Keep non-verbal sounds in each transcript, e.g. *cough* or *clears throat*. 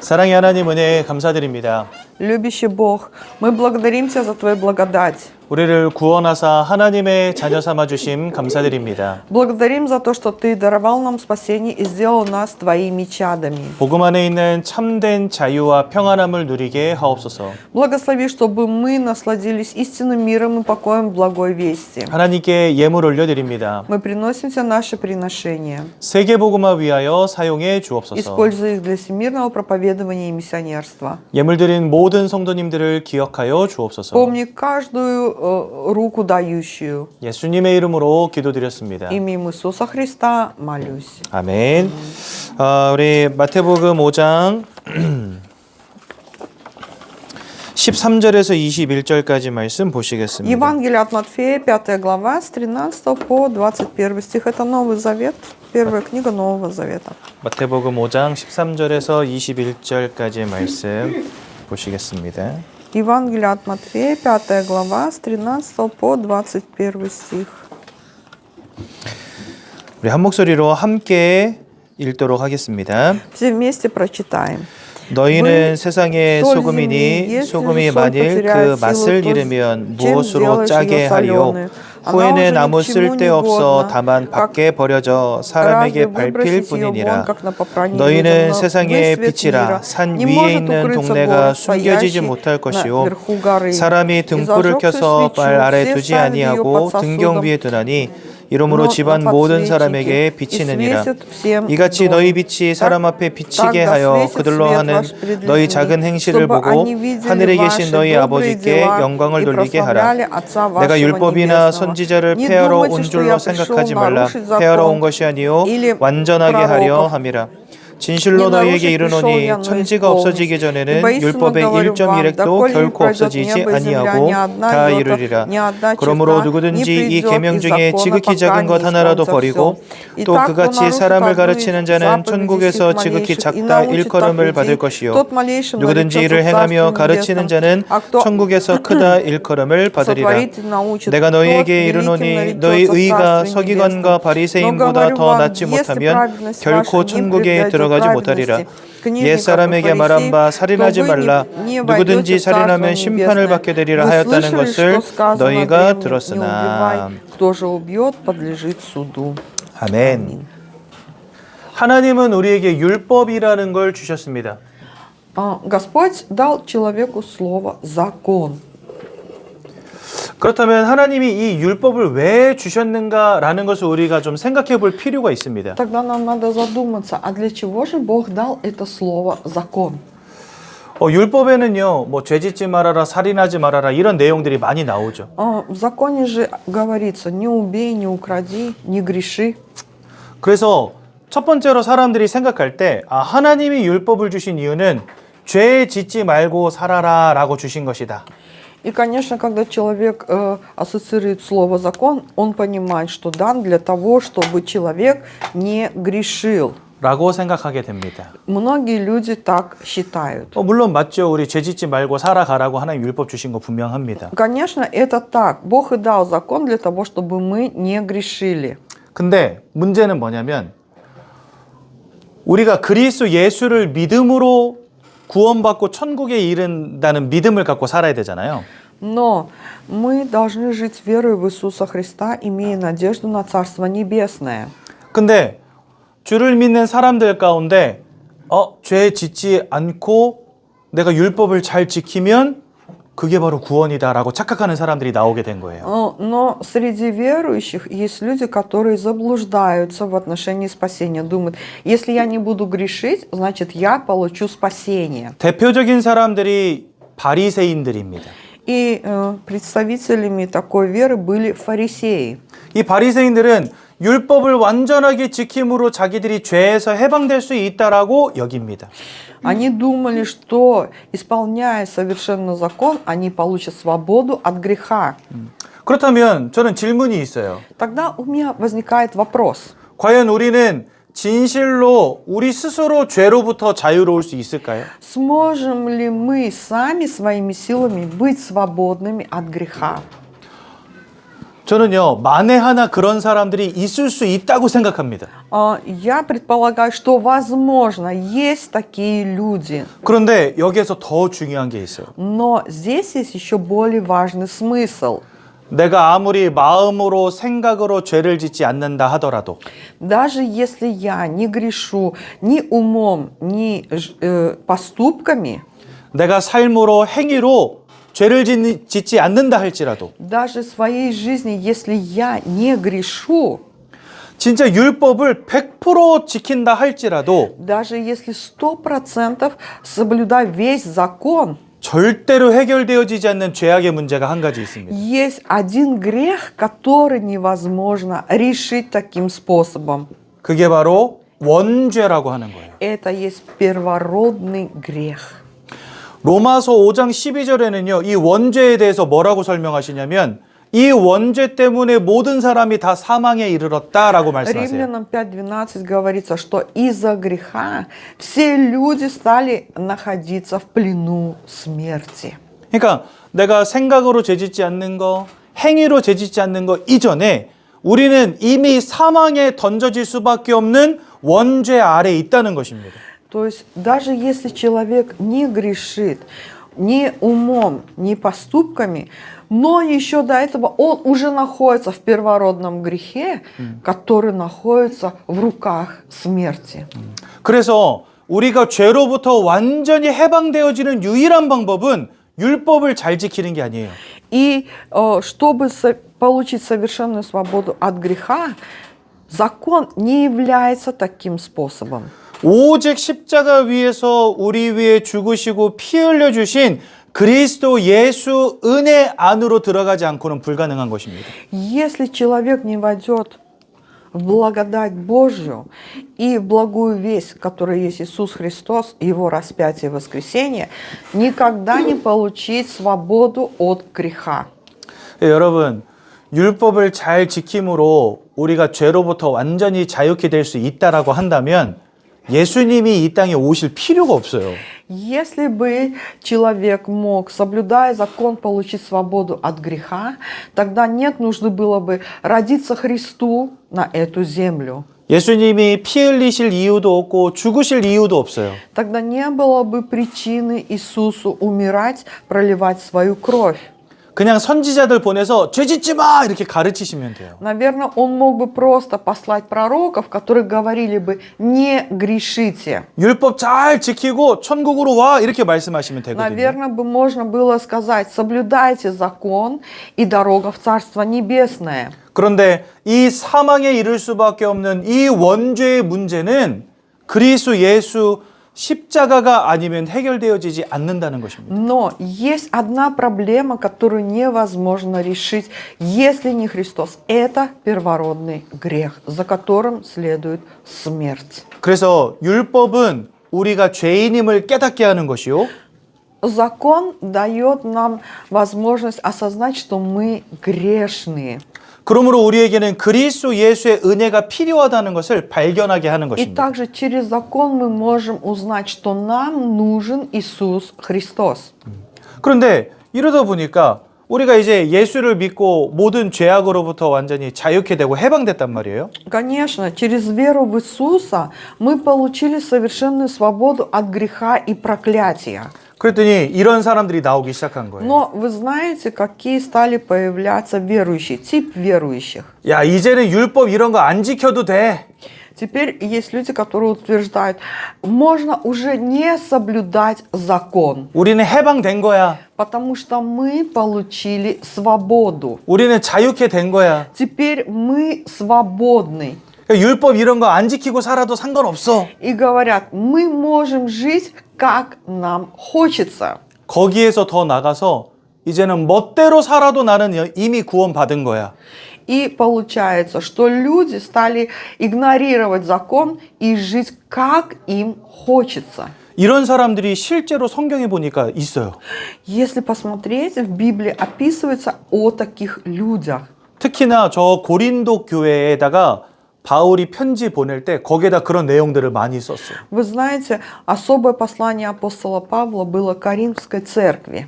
사랑의 하나님 은혜 감사드립니다. Любящий Бог, мы благодарим Тебя за Твою благодать. 우리를 구원하사 하나님의 자녀 삼아 주심 감사드립니다. Благодарим за то, что Ты даровал нам спасение и сделал нас Твоими чадами. 복음 안에 있는 참된 자유와 평안함을 누리게 하옵소서. Благослови, чтобы мы насладились истинным миром и покоем в благой вести. 하나님께 예물 올려드립니다. Мы приносим Тебе наши приношения. 세계 복음화 위하여 사용해 주옵소서. Используй их для всемирного проповедования и миссионерства. 예물 드린 모든 성도님들을 기억하여 주옵소서. Помни каждую э, руку дающую. 예수님의 이름으로 기도드렸습니다. Именем Иисуса Христа молюсь. 아멘. 아, 우리 마태복음 5장 13절에서 21절까지 말씀 보시겠습니다. Евангелие от Матфея, 5 глава, с 13 по 21 стих. Это Новый Завет, первая книга Нового Завета. 마태복음 5장 13절에서 21절까지 말씀 보시겠습니다. Евангелие от Матфея, 5 глава, с 13 по 21 стих. 우리 한 목소리로 함께 읽도록 하겠습니다. Все вместе прочитаем. 너희는 물, 세상의 соль 소금이니 земли, если 소금이 же соль 만일 потеряет 그 맛을 силу, то 잃으면 чем 무엇으로 сделаешь 짜게 ее 하리요 соленой? Она уже 후에는 아무 쓸데없어 다만 밖에 버려져 사람에게 밟힐 뿐이니라. 너희는 세상의 빛이라 산 위에 있는 동네가 숨겨지지 못할 것이요. 사람이 등불을 켜서 발 아래 두지 아니하고 등경 위에 두나니 이러므로 집안 모든 사람에게 비치느니라. 이같이 너희 빛이 사람 앞에 비치게 하여 그들로 하는 너희 작은 행실을 보고 하늘에 계신 너희 아버지께 영광을 돌리게 하라. 내가 율법이나 선지자를 폐하러 온 줄로 생각하지 말라. 폐하러 온 것이 아니요 완전하게 하려 함이라. 진실로 너희에게 이르노니 천지가 없어지기 전에는 율법의 1.1획도 결코 없어지지 아니하고 다 이루리라. 그러므로 누구든지 이 계명 중에 지극히 작은 것 하나라도 버리고 또 그같이 사람을 가르치는 자는 천국에서 지극히 작다 일컬음을 받을 것이요 누구든지 이를 행하며 가르치는 자는 천국에서 *clears throat* 크다 일컬음을 받으리라. 내가 너희에게 이르노니 너희 의가 서기관과 바리새인보다 더 낫지 못하면 결코 천국에 들어 들어가지 праведности 못하리라 книжников и 옛사람에게 말한 바 фарисеев, 살인하지 то вы не- 말라 не 누구든지 войдете в 살인하면 Царство 심판을 Небесное. 받게 되리라 Вы 하였다는 слышали, 것을 что сказано 너희가 древним, не 들었으나 убивай. Кто же убьет, подлежит суду. 아멘. 하나님은 우리에게 율법이라는 걸 주셨습니다. А, Господь дал человеку слово «закон». 그렇다면 하나님이 이 율법을 왜 주셨는가라는 것을 우리가 좀 생각해 볼 필요가 있습니다. Тогда нам надо задуматься, а для чего же Бог дал это слово «закон»? 어, 율법에는요, 뭐 죄짓지 말아라, 살인하지 말아라 이런 내용들이 많이 나오죠. А, В законе же говорится «не убей, не укради, не греши». 그래서 첫 번째로 사람들이 생각할 때, 아, 하나님이 율법을 주신 이유는 죄 짓지 말고 살아라라고 주신 것이다. И, конечно, когда человек э, ассоциирует слово «закон», он понимает, что дан для того, чтобы человек не грешил. 라고 생각하게 됩니다. Многие люди так считают. 어, 물론 맞죠. 우리 죄 짓지 말고 살아가라고 하나님 율법 주신 거 분명합니다. Конечно, это так. Бог и дал закон для того, чтобы мы не грешили. 근데 문제는 뭐냐면 우리가 그리스도 예수를 믿음으로 구원받고 천국에 이른다는 믿음을 갖고 살아야 되잖아요. Но мы должны жить верой в Иисуса Христа, имея надежду на Царство Небесное. 근데 주를 믿는 사람들 가운데 어, 죄 짓지 않고 내가 율법을 잘 지키면 그게 바로 구원이다라고 착각하는 사람들이 나오게 된 거예요. Э, Но среди верующих есть люди, которые заблуждаются в отношении спасения. Думают, если я не буду грешить, значит я получу спасение. 대표적인 사람들이 바리새인들입니다. И э, представителями такой веры были фарисеи. 이 바리새인들은 율법을 완전하게 지킴으로 자기들이 죄에서 해방될 수 있다라고 여깁니다. Они думали, что исполняя совершенно закон, они получат свободу от греха. 그렇다면 저는 질문이 있어요. Тогда у меня возникает вопрос. 과연 우리는 진실로 우리 스스로 죄로부터 자유로울 수 있을까요? Сможем ли мы сами своими силами быть свободными от греха? 저는요, 만에 하나 그런 사람들이 있을 수 있다고 생각합니다. А, Я предполагаю, что, возможно, есть такие люди. 그런데 여기에서 더 중요한 게 있어요. Но здесь есть еще более важный смысл. 내가 아무리 마음으로 생각으로 죄를 짓지 않는다 하더라도 Даже если я не грешу ни умом, ни ж- э, поступками, 내가 삶으로 행위로 죄를 짓- 짓지 않는다 할지라도 даже в своей жизни, если я не грешу, 진짜 율법을 100% 지킨다 할지라도 даже если сто процентов соблюдаю весь закон, 절대로 해결되어지지 않는 죄악의 문제가 한 가지 있습니다. есть один грех, который невозможно решить таким способом. 그게 바로 원죄라고 하는 거예요. Это есть первородный грех. 로마서 5장 12절에는요, 이 원죄에 대해서 뭐라고 설명하시냐면, 이 원죄 때문에 모든 사람이 다 사망에 이르렀다라고 말씀하세요. Римлянам 5.12 говорится, что из-за греха все люди стали находиться в плену смерти. 그러니까 내가 생각으로 죄짓지 않는 거, 행위로 죄짓지 않는 거 이전에 우리는 이미 사망에 던져질 수밖에 없는 원죄 아래 있다는 것입니다. То есть даже если человек не грешит ни умом, ни поступками, но еще до этого он уже находится в первородном грехе, который находится в руках смерти. 그래서 우리가 죄로부터 완전히 해방되어지는 유일한 방법은 율법을 잘 지키는 게 아니에요. И э, чтобы со- получить совершенную свободу от греха, закон не является таким способом. 오직 십자가 위에서 우리 위에 죽으시고 피 흘려 주신 그리스도 예수 은혜 안으로 들어가지 않고는 불가능한 것입니다. Если человек не войдет в благодать Божью и в благую весть, которая есть Иисус Христос, Его распятие и воскресение, никогда не получить свободу от греха. 예, 여러분, 율법을 잘 지킴으로 우리가 죄로부터 완전히 자유케 될 수 있다라고 한다면 예수님이 이 땅에 오실 필요가 없어요. Если бы человек мог, соблюдая закон, получить свободу от греха, тогда нет нужды было бы родиться Христу на эту землю. 예수님이 피 흘리실 이유도 없고 죽으실 이유도 없어요. Тогда не было бы причины Иисусу умирать, проливать свою кровь. 그냥 선지자들 보내서 죄 짓지 마 이렇게 가르치시면 돼요. Наверное, он мог бы просто послать пророков, которые говорили бы «не грешите». 율법 잘 지키고 천국으로 와 이렇게 말씀하시면 되거든요. Наверное, бы можно было сказать «соблюдайте закон и дорога в Царство Небесное». 그런데 이 사망에 이를 수밖에 없는 이 원죄의 문제는 그리스도 예수 십자가가 아니면 해결되어지지 않는다는 것입니다. Но есть одна проблема, которую невозможно решить, если не Христос. Это первородный грех, за которым следует смерть. 그래서 율법은 우리가 죄인임을 깨닫게 하는 것이요. Закон дает нам возможность осознать, что мы грешные. 그러므로 우리에게는 그리스도 예수의 은혜가 필요하다는 것을 발견하게 하는 И 것입니다. также через закон мы можем узнать, что нам нужен Иисус Христос. 그런데 이러다 보니까 우리가 이제 예수를 믿고 모든 죄악으로부터 완전히 자유케 되고 해방됐단 말이에요. Конечно, через веру в Иисуса мы получили совершенную свободу от греха и проклятия. 그랬더니 이런 사람들이 나오기 시작한 거예요. Но вы знаете, какие стали появляться верующие, тип верующих. 야, 이제는 율법 이런 거 안 지켜도 돼. Теперь есть люди, которые утверждают, можно уже не соблюдать закон, 우리는 해방된 거야. потому что мы получили свободу. 우리는 자유케 된 거야. Теперь мы свободны. 그러니까 율법 이런 거 안 지키고 살아도 상관없어. И говорят, мы можем жить, как нам хочется. 거기에서 더 나가서 이제는 멋대로 살아도 나는 이미 구원받은 거야. И получается, что люди стали игнорировать закон и жить, как им хочется. 이런 사람들이 실제로 성경에 보니까 있어요. Если посмотреть, в Библии описывается о таких людях. 특히나 저 고린도 교회에다가 바울이 편지 보낼 때 거기에다 그런 내용들을 많이 썼어요. Вы знаете, особое послание апостола Павла было Каримской церкви.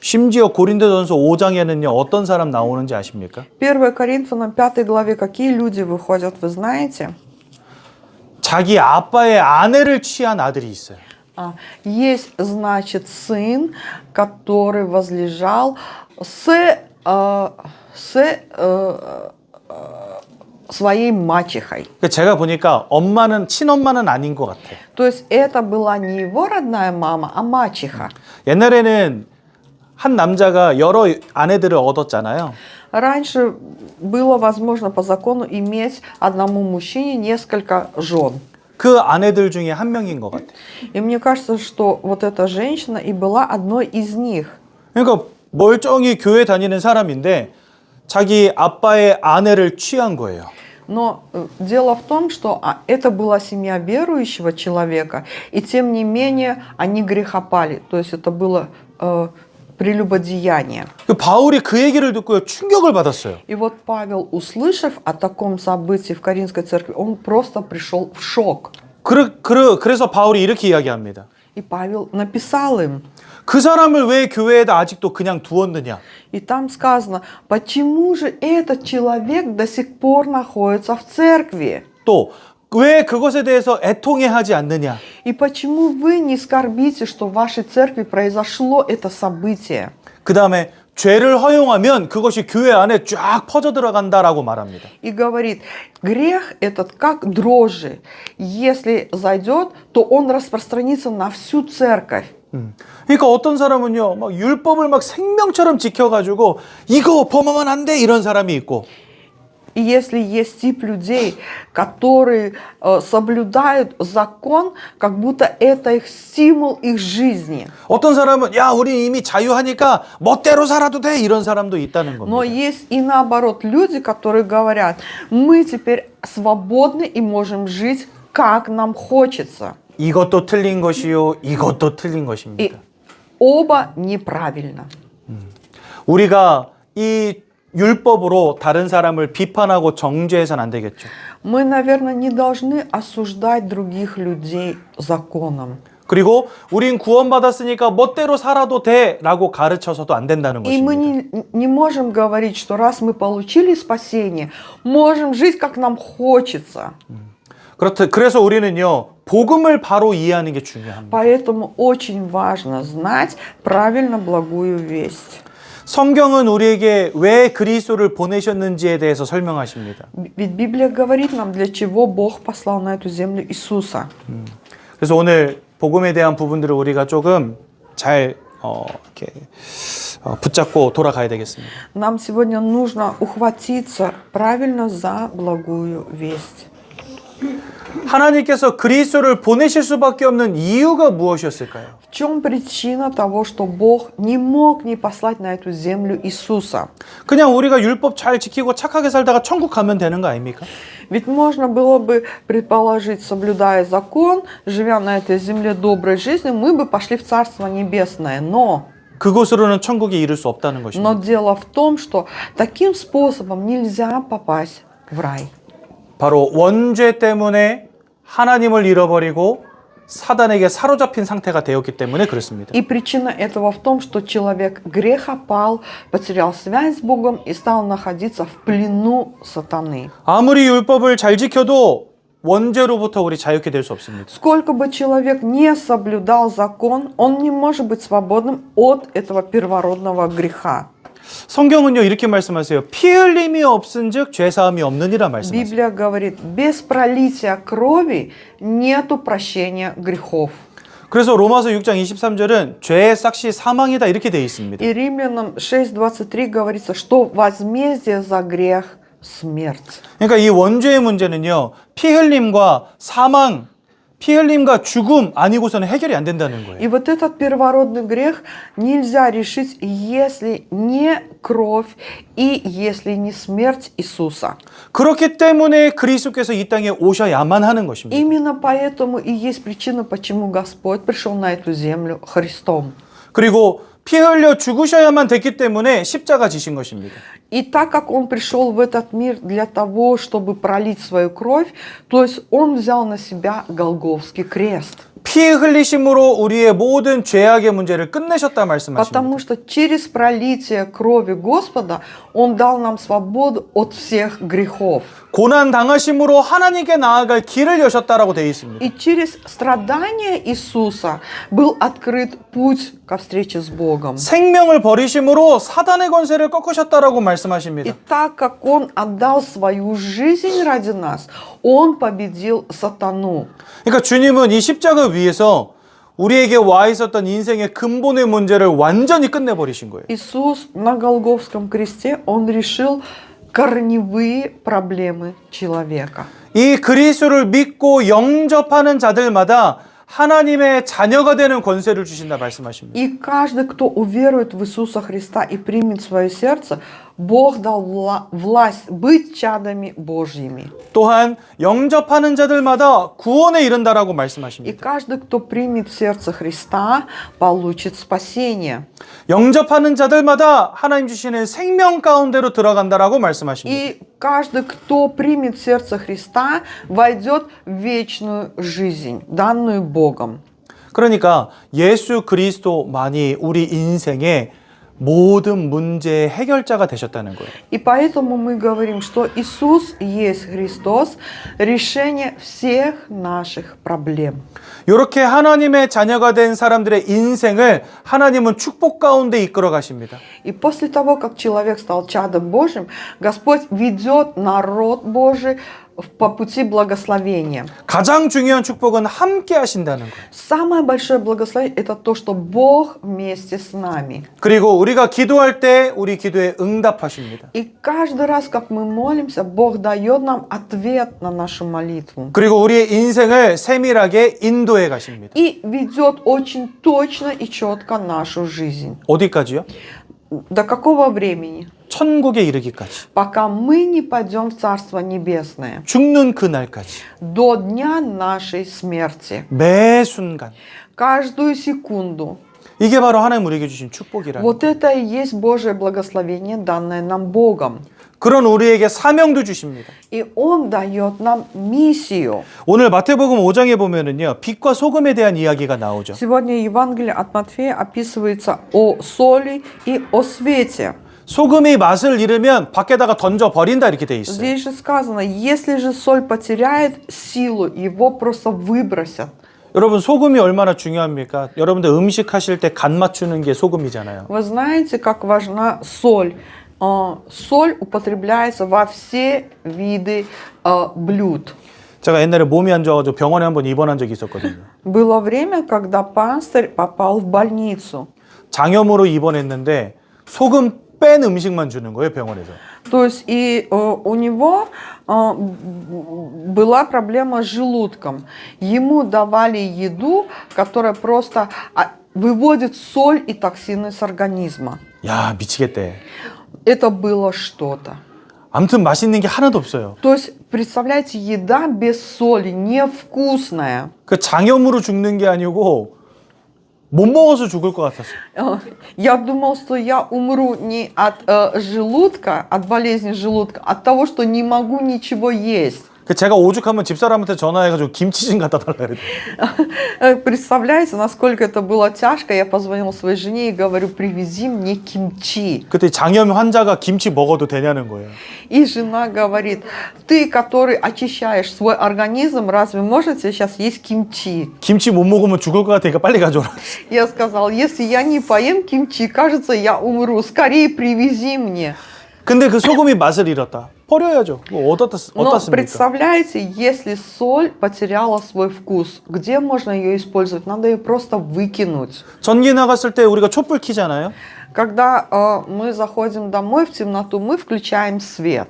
심지어 고린도전서 5장에는요 어떤 사람 나오는지 아십니까? 1 Коринфянам 5 главе какие люди выходят, вы знаете? 자기 아빠의 아내를 취한 아들이 있어요. А, Есть, значит, сын, который возлежал с, э, с э, э, своей мачехой. 그러니까 제가 보니까 엄마는 친엄마는 아닌 것 같아요. То есть это была не его родная мама, а мачеха. 옛날에는 한 남자가 여러 아내들을 얻었잖아요. Раньше было возможно по закону иметь одному мужчине несколько жен. 그 아내들 중에 한 명인 것 같아요. И мне кажется, что вот эта женщина и была одной из них. 그러니까 멀쩡히 교회 다니는 사람인데 자기 아빠의 아내를 취한 거예요. Но э, дело в том, что а, это была семья верующего человека, и тем не менее они грехопали. То есть это было э, прелюбодеяние. 그 바울이 그 얘기를 듣고 충격을 받았어요. И вот Павел, услышав о таком событии в Каринской церкви, он просто пришел в шок. 그러, 그러, 그래서 바울이 이렇게 이야기합니다. И Павел написал им. 그 사람을 왜 교회에다 아직도 그냥 두었느냐? И там сказано, почему же этот человек до сих пор находится в церкви? 또 왜 그것에 대해서 애통해하지 않느냐? И почему вы не скорбите, что в вашей церкви произошло это событие? 그 다음에 죄를 허용하면 그것이 교회 안에 쫙 퍼져 들어간다라고 말합니다. И говорит, грех этот как дрожжи. Если зайдет, то он распространится на всю церковь. 음. 그러니까 어떤 사람은요, 막 율법을 막 생명처럼 지켜가지고 이거 범하면 안 돼 이런 사람이 있고 И если есть тип людей, которые э, соблюдают закон, как будто это их стимул их жизни. 어떤 사람은 야 우리 이미 자유하니까 멋대로 살아도 돼 이런 사람도 있다는 Но 겁니다. есть и наоборот люди, которые говорят, мы теперь свободны и можем жить, как нам хочется. 이것도 틀린 것이요, 이것도 틀린 И 것입니다. оба неправильно. 우리가 이 율법으로 다른 사람을 비판하고 정죄해서는 안 되겠죠. Мы, наверное, не должны осуждать других людей законом. 그리고 우린 구원받았으니까 멋대로 살아도 돼라고 가르쳐서도 안 된다는 И мы 것입니다. не, не можем говорить, что раз мы получили спасение, можем жить, как нам хочется. 그렇다. 그래서 우리는요 복음을 바로 이해하는 게 중요합니다. Поэтому очень важно знать правильно благую весть. 성경은 우리에게 왜 그리스도를 보내셨는지에 대해서 설명하십니다. Ведь Библия говорит нам, для чего Бог послал на эту землю Иисуса. 그래서 오늘 복음에 대한 부분들을 우리가 조금 잘 어, 이렇게 어, 붙잡고 돌아가야 되겠습니다. Нам сегодня нужно ухватиться правильно за благую весть. 하나님께서 그리스도를 보내실 수밖에 없는 이유가 무엇이었을까요? В чем причина того, что Бог не мог не послать на эту землю Иисуса? 그냥 우리가 율법 잘 지키고 착하게 살다가 천국 가면 되는 거 아닙니까? Ведь можно было бы предположить, соблюдая закон, живя на этой земле доброй жизнью, мы бы пошли в Царство Небесное. Но, 그곳으로는 천국에 이를 수 없다는 но 것입니다. дело в том, что таким способом нельзя попасть в рай. 바로 원죄 때문에 하나님을 잃어버리고 사단에게 사로잡힌 상태가 되었기 때문에 그렇습니다. И причина этого в том, что человек грехопал, потерял связь с Богом и стал находиться в плену сатаны. 아무리 율법을 잘 지켜도 원죄로부터 우리 자유케 될 수 없습니다. Сколько бы человек не соблюдал закон, он не может быть свободным от этого первородного греха. 성경은요 이렇게 말씀하세요. 피 흘림이 없은즉 죄 사함이 없느니라 말씀하세요. Библия говорит, без пролития крови нету прощения грехов. 그래서 로마서 6장 23절은 죄의 싹시 사망이다 이렇게 되어 있습니다. И Римлянам 6.23 говорится, что возмездие за грех – смерть. 그러니까 이 원죄의 문제는요 피 흘림과 사망, 피 흘림과 죽음 아니고서는 해결이 안 된다는 거예요. И вот этот первородный грех нельзя решить, если не кровь и если не смерть Иисуса. 그렇기 때문에 그리스도께서 이 땅에 오셔야만 하는 것입니다. Именно поэтому и есть причина, почему Господь пришел на эту землю Христом. 그리고 피 흘려 죽으셔야만 됐기 때문에 십자가 지신 것입니다. И так как Он пришел в этот мир для того, чтобы пролить свою кровь, то есть Он взял на себя Голговский крест. 피 흘리심으로 우리의 모든 죄악의 문제를 끝내셨다 말씀하십니다. Потому что через пролитие крови Господа Он дал нам свободу от всех грехов. 고난 당하심으로 하나님께 나아갈 길을 여셨다라고 되어 있습니다. И через страдания Иисуса был открыт путь ко встрече с Богом. 생명을 버리심으로 사단의 권세를 꺾으셨다라고 И 말씀하십니다. так как Он отдал свою жизнь ради нас, Он победил сатану. 그러니까 주님은 이 십자가 위에서 우리에게 와 있었던 인생의 근본의 문제를 완전히 끝내버리신 거예요. Иисус на Голговском кресте, Он решил корневые проблемы человека. 이 그리스도를 믿고 영접하는 자들마다 하나님의 자녀가 되는 권세를 주신다 말씀하십니다. И каждый, кто уверует в Иисуса Христа и примет в свое сердце, Бог дал вла- власть быть чадами Божьими. 또한 영접하는 자들마다 구원에 이른다라고 И 말씀하십니다. каждый, кто примет в сердце Христа, получит спасение. 영접하는 자들마다 하나님 주시는 생명 가운데로 들어간다라고 말씀하십니다. И каждый, кто примет в сердце Христа, войдет в вечную жизнь, данную Богом. 그러니까 예수 그리스도만이 우리 인생의 모든 문제의 해결자가 되셨다는 거예요. И поэтому мы говорим, что Иисус есть Христос, решение всех наших проблем. 이렇게 하나님의 자녀가 된 사람들의 인생을 하나님은 축복 가운데 이끌어 가십니다. И после того, как человек стал чадом Божьим, Господь ведет народ Божий в- по пути благословения. 가장 중요한 축복은 함께 하신다는 거예요. Самое большое благословение – это то, что Бог вместе с нами. 그리고 우리가 기도할 때 우리 기도에 응답하십니다. И каждый раз, как мы молимся, Бог дает нам ответ на нашу молитву. 그리고 우리의 인생을 세밀하게 인도해 가십니다. И ведет очень точно и четко нашу жизнь. 어디까지요? До какого времени? 천국에 이르기까지. Пока мы не пойдем в Царство Небесное. 죽는 그날까지. До дня нашей смерти. 매 순간. Каждую секунду. 이게 바로 하나님 우리에게 주신 축복이라는 Вот 거예요. это и есть Божье благословение, данное нам Богом. 그런 우리에게 사명도 주십니다. И Он дает нам миссию. 오늘 마태복음 5장에 보면은요. 빛과 소금에 대한 이야기가 나오죠. Сегодня Евангелие от Матфея описывается о соли и о свете. 소금이 맛을 잃으면 밖에다가 던져 버린다 이렇게 돼 있어요. Здесь же сказано, если же соль потеряет силу, его просто выбросят. 여러분 소금이 얼마나 중요합니까? 여러분들 음식 하실 때 간 맞추는 게 소금이잖아요. Вы знаете, как важна соль? А, Соль употребляется во все виды а, блюд. 제가 옛날에 몸이 안 좋아가지고 병원에 한번 입원한 적이 있었거든요. Было время, когда пастырь попал в больницу. 장염으로 입원했는데 소금 뺀 음식만 주는 거예요 병원에서. То есть и э, у него э, м, была проблема с желудком. Ему давали еду, которая просто а, выводит соль и токсины с организма. 야 미치겠대. Это было что-то. 아무튼 맛있는 게 하나도 없어요. То есть, представляете, еда без соли невкусная. 그 장염으로 죽는 게 아니고 못 먹어서 죽을 것 같았어요. Э, Я думал, что я умру не от э, желудка, от болезни желудка, а от того, что не могу ничего есть. 그 제가 오죽하면 집사람한테 전화해가지고 김치 좀 갖다 달라 그랬대. Э, Представляете, насколько это было тяжко? Я позвонила своей жене и говорю, привези мне кимчи. 그때 장염 환자가 김치 먹어도 되냐는 거예요. И жена говорит, ты, который очищаешь свой организм, разве можете сейчас есть кимчи? 김치 못 먹으면 죽을 것 같으니까 빨리 가져오라. Я сказал, если я не поем кимчи, кажется, я умру. Скорее привези мне. 근데 그 소금이 맛을 잃었다. 버려야죠. 뭐 어떻다, Но 어떻습니까? представляете, если соль потеряла свой вкус, где можно ее использовать? Надо ее просто выкинуть. 전기 나갔을 때 우리가 촛불 켜잖아요. Когда э, мы заходим домой в темноту, мы включаем свет.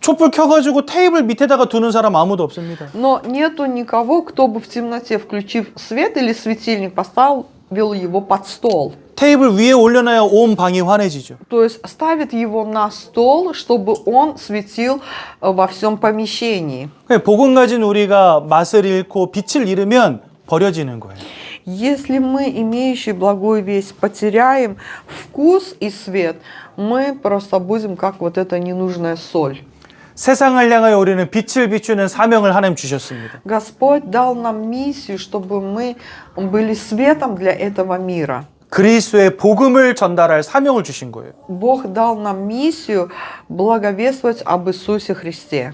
촛불 켜가지고 테이블 밑에다가 두는 사람 아무도 없습니다. Но нету никого, кто бы в темноте, включив свет или светильник, поставил его под стол. 테이블 위에 올려놔야 온 방이 환해지죠. То есть ставит его на стол, чтобы он светил э, во всем помещении. 그냥 복음 가진 우리가 맛을 잃고 빛을 잃으면 버려지는 거예요. Если мы, имеющие благую весть, потеряем вкус и свет, мы просто будем как вот эта ненужная соль. 세상을 향하여 우리는 빛을 비추는 사명을 하나님 주셨습니다. Господь дал нам миссию, чтобы мы были светом для этого мира. 그리스도의 복음을 전달할 사명을 주신 거예요. Бог дал нам миссию благовествовать об Иисусе Христе.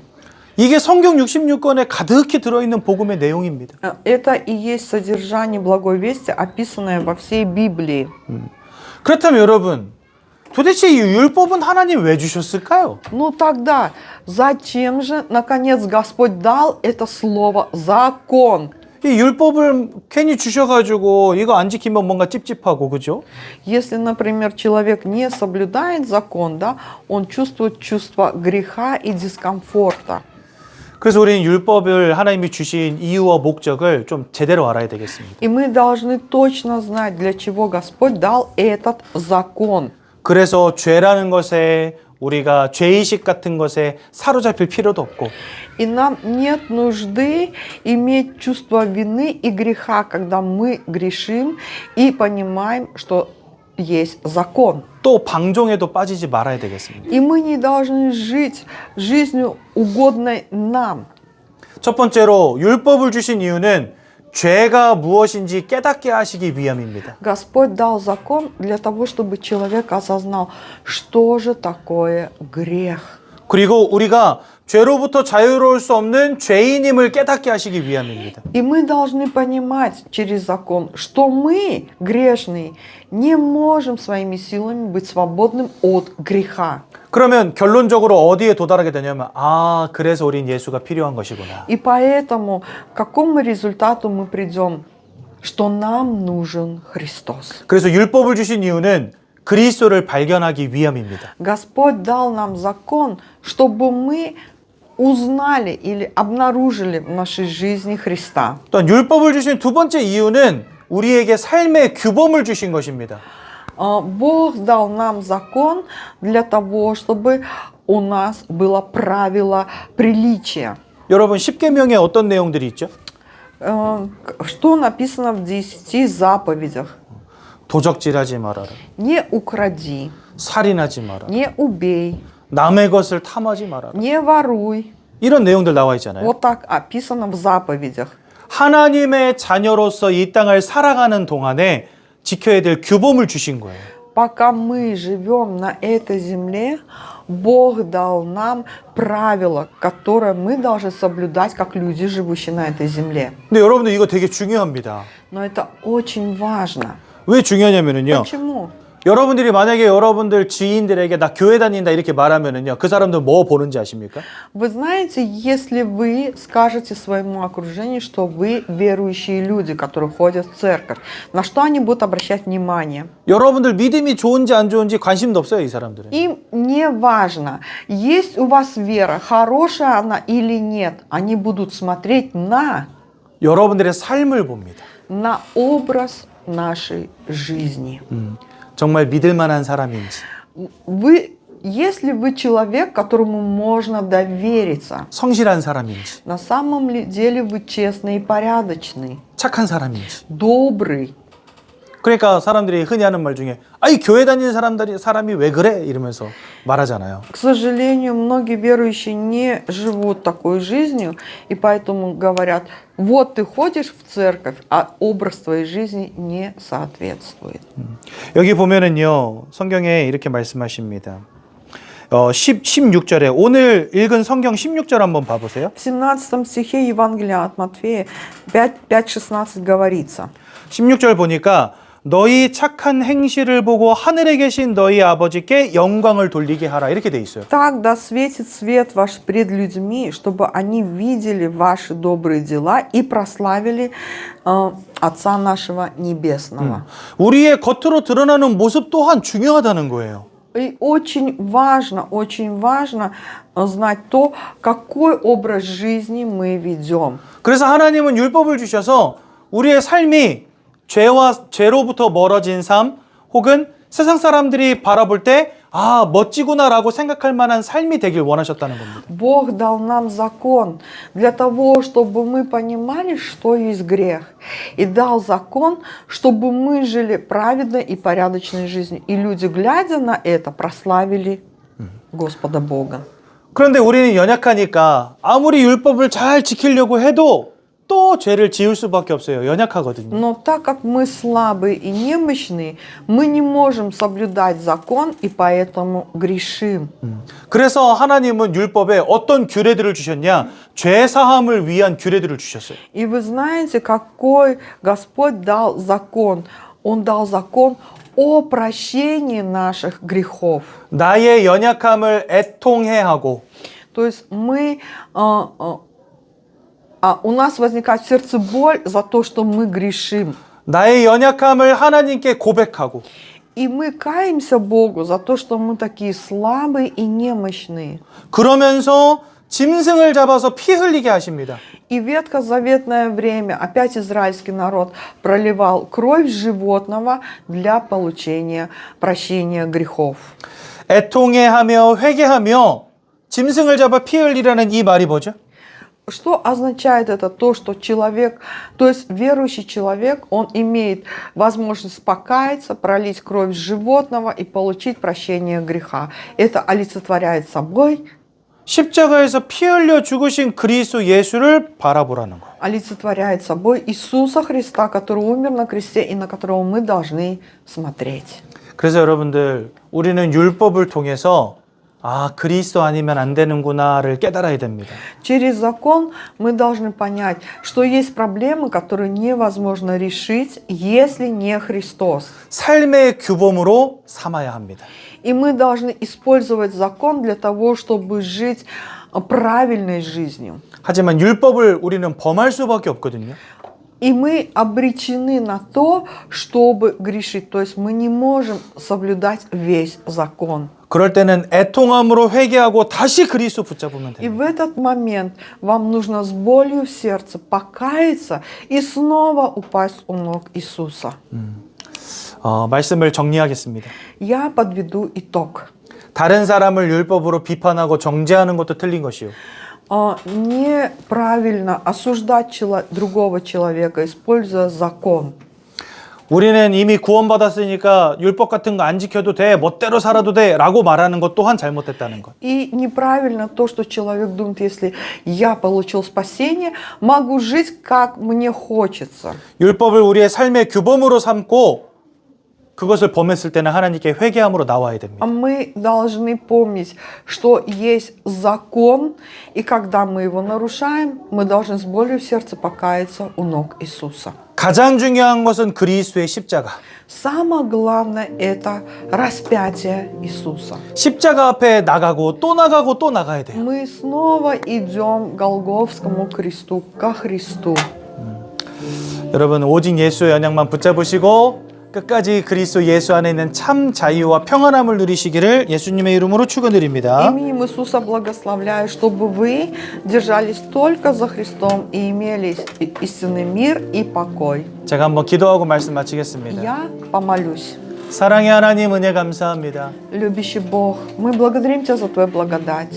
이게 성경 66권에 가득히 들어있는 복음의 내용입니다. Э, Это и есть содержание благой вести, описанное во всей Библии. 그렇다면 여러분, 도대체 이 율법은 하나님 왜 주셨을까요? Ну тогда, зачем же, наконец, Господь дал это слово «закон»? 이 율법을 괜히 주셔가지고 이거 안 지키면 뭔가 찝찝하고 그죠? Если, например, человек не соблюдает закон, да, он чувствует чувство греха и дискомфорта. 그래서 우리는 율법을 하나님이 주신 이유와 목적을 좀 제대로 알아야 되겠습니다. И мы должны точно знать, для чего Господь дал этот закон. 그래서 죄라는 것에 우리가 죄의식 같은 것에 사로잡힐 필요도 없고 И нам нет нужды иметь чувство вины и греха, когда мы грешим и понимаем, что есть закон. 또 방종에도 빠지지 말아야 되겠습니다. И мы не должны жить жизнью угодной нам. 첫 번째로 율법을 주신 이유는 죄가 무엇인지 깨닫게 하시기 위함입니다. Господь дал закон для того, чтобы человек осознал, что же такое грех. 그리고 우리가 죄로부터 자유로울 수 없는 죄인임을 깨닫게 하시기 위함입니다. И мы должны понимать через закон, что мы, грешные, не можем своими силами быть свободным от греха. 그러면 결론적으로 어디에 도달하게 되냐면 아 그래서 우린 예수가 필요한 것이구나. И поэтому к какому результату мы придем? Что нам нужен Христос. 그래서 율법을 주신 이유는 그리스도를 발견하기 위함입니다. Господь дал нам закон, чтобы мы узнали или обнаружили в нашей жизни Христа. 또한 율법을 주신 두 번째 이유는 우리에게 삶의 규범을 주신 것입니다. А, Бог дал нам закон для того, чтобы у нас было правило приличия. 여러분 10계명에 어떤 내용들이 있죠? Э, к- Что написано в 10 заповедях? 도적질하지 말아라. Не укради, 살인하지 마라. не убей, 남의 것을 탐하지 말아라. не воруй. 이런 내용들 나와 있잖아요. Вот так описано в заповедях. 하나님의 자녀로서 이 땅을 살아가는 동안에 지켜야 될 규범을 주신 거예요. Пока мы живем на этой земле, Бог дал нам правила, которые мы должны соблюдать, как люди, живущие на этой земле. 근데 여러분들 이거 되게 중요합니다. Но это очень важно. 왜 중요하냐면요. Почему? 여러분들이 만약에 여러분들 지인들에게 나 교회 다닌다 이렇게 말하면은요. 그 사람들 뭐 보는지 아십니까? Вы знаете, если вы скажете своему окружению, что вы верующие люди, которые ходят в церковь, на что они будут обращать внимание? 여러분들 믿음이 좋은지 안 좋은지 관심도 없어요, 이 사람들은. Им не важно, есть у вас вера, хорошая она или нет. Они будут смотреть на, 여러분들의 삶을 봅니다. на образ нашей жизни. 음, 정말 믿을 만한 사람인지, Вы, если вы человек, которому можно довериться, 성실한 사람인지, на самом ли деле вы честный и порядочный, 착한 사람인지. добрый, 그러니까 사람들이 흔히 하는 말 중에 아이 교회 다니는 사람들이 사람이 왜 그래 이러면서 말하잖아요. К сожалению, многие верующие не живут такой жизнью, и поэтому говорят, вот ты ходишь в церковь, а образ твоей жизни не соответствует. 여기 보면은요 성경에 이렇게 말씀하십니다. 어, 10, 16절에 오늘 읽은 성경 16절 한번 봐보세요. В 17 стихе Евангелия от Матфея 5, 5.16 говорится, 16절 보니까 너희 착한 행실을 보고 하늘에 계신 너희 아버지께 영광을 돌리게 하라 이렇게 돼 있어요. «Так да светит свет ваш пред людьми, чтобы они видели ваши добрые дела и прославили э, Отца нашего Небесного». 우리의 겉으로 드러나는 모습 또한 중요하다는 거예요. И очень важно, очень важно э, знать то, какой образ жизни мы ведем. 그래서 하나님은 율법을 주셔서 우리의 삶이 죄와 죄로부터 멀어진 삶 혹은 세상 사람들이 바라볼 때 아, 멋지구나라고 생각할 만한 삶이 되길 원하셨다는 겁니다. Бог дал нам закон для того, чтобы мы понимали, что есть грех. И дал закон, чтобы мы жили праведной и порядочной жизнью. И люди, глядя на это, прославили Господа Бога. 그런데 우리는 연약하니까 아무리 율법을 잘 지키려고 해도 또 죄를 지을 수밖에 없어요. 연약하거든요. Но так как мы слабые и немощные, мы не можем соблюдать закон и поэтому грешим. 그래서 하나님은 율법에 어떤 규례들을 주셨냐? 죄 사함을 위한 규례들을 주셨어요. И вы знаете, какой Господь дал закон? Он дал закон о прощении наших грехов. 나의 연약함을 애통해하고 То есть мы, а, а, а, у нас возникает в сердце боль за то, что мы грешим. 나의 연약함을 하나님께 고백하고 И мы каемся Богу за то, что мы такие слабые и немощные. 그러면서 짐승을 잡아서 피 흘리게 하십니다. И в ветхозаветное время опять израильский народ проливал кровь животного для получения прощения грехов. 애통해하며 회개하며 짐승을 잡아 피 흘리라는 이 말이 뭐죠? Что означает это? То, что человек, то есть верующий человек, он имеет возможность покаяться, пролить кровь животного и получить прощение греха. Это олицетворяет собой, 십자가에서 피 흘려 죽으신 그리스도 예수를 바라보라는 거예요. олицетворяет собой Иисуса Христа, который умер на кресте и на которого мы должны смотреть. 그래서 여러분들 우리는 율법을 통해서 아 그리스도 아니면 안 되는구나를 깨달아야 됩니다. Через закон мы должны понять, что есть проблемы, которые невозможно решить, если не Христос. 삶의 규범으로 삼아야 합니다. И мы должны использовать закон для того, чтобы жить а, правильной жизнью. 하지만 율법을 우리는 범할 수밖에 없거든요. И мы обречены на то, чтобы грешить. То есть мы не можем соблюдать весь закон. 그럴 때는 애통함으로 회개하고 다시 그리스도 붙잡으면 И 됩니다. в этот момент вам нужно с болью в сердце покаяться и снова упасть у ног Иисуса. 어, 말씀을 정리하겠습니다. Я подведу итог. 다른 사람을 율법으로 비판하고 정죄하는 것도 틀린 것이요. А, Неправильно осуждать чело- другого человека, используя закон. 우리는 이미 구원받았으니까 율법 같은 거 안 지켜도 돼, 멋대로 살아도 돼 라고 말하는 것 또한 잘못됐다는 것. И неправильно то, что человек думает, если я получил спасение, могу жить как мне хочется. 율법을 우리의 삶의 규범으로 삼고 그것을 범했을 때는 하나님께 회개함으로 나와야 А 됩니다. мы должны помнить, что есть закон, и когда мы его нарушаем, мы должны с болью в сердце покаяться у ног Иисуса. 가장 중요한 것은 그리스도의 십자가. Самое главное – это распятие Иисуса. 십자가 앞에 나가고 또 나가고 또 나가야 돼요. Мы снова идем к Голговскому кресту, ко Христу. 여러분 오직 예수의 언약만 붙잡으시고 끝까지 그리스도 예수 안에 있는 참 자유와 평안함을 누리시기를 예수님의 이름으로 축원드립니다. Именем Иисуса благословляю, чтобы вы держались только за Христом и имели и- истинный мир и покой. 제가 한번 기도하고 말씀 마치겠습니다. Я помолюсь. 사랑의 하나님 은혜 감사합니다. Любящий Бог, мы благодарим Тебя за Твою благодать.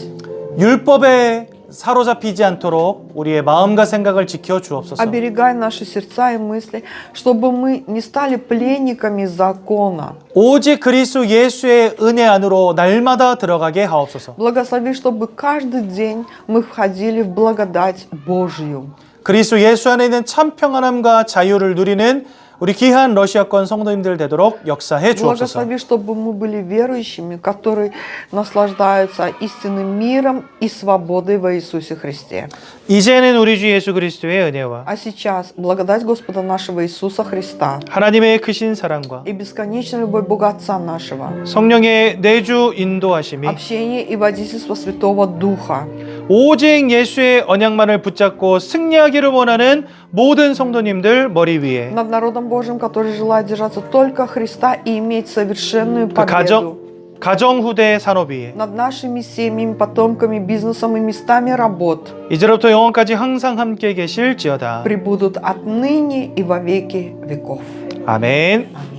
율법에 사로잡히지 않도록 우리의 마음과 생각을 지켜 주옵소서. Оберегай наши сердца и мысли, чтобы мы не стали пленниками закона. 오직 그리스도 예수의 은혜 안으로 날마다 들어가게 하옵소서. Благослови, чтобы каждый день мы входили в благодать Божью. 그리스도 예수 안에 있는 참 평안함과 자유를 누리는 우리 귀한 러시아권 성도님들 되도록 역사해 주옵소서. Благослови, чтобы мы были верующими, которые наслаждаются истинным миром и свободой во Иисусе Христе. 이제는 우리 주 예수 그리스도의 은혜와 А сейчас благодать Господа нашего Иисуса Христа 하나님의 크신 사랑과 и бесконечная любовь Бога Отца нашего, 성령의 내주 인도하심이 общение и водительство Святого Духа 오직 예수의 언약만을 붙잡고 승리하기를 원하는 모든 성도님들 머리 위에 над народом Божьим, который желает держаться только Христа и иметь совершенную 그 победу. 가정 가정 후대 산업 위에 над нашими семьями, потомками, бизнесом и местами работ 이제로부터 영원까지 항상 함께 계실지어다. прибудут отныне и во веки веков. 아멘. Аминь.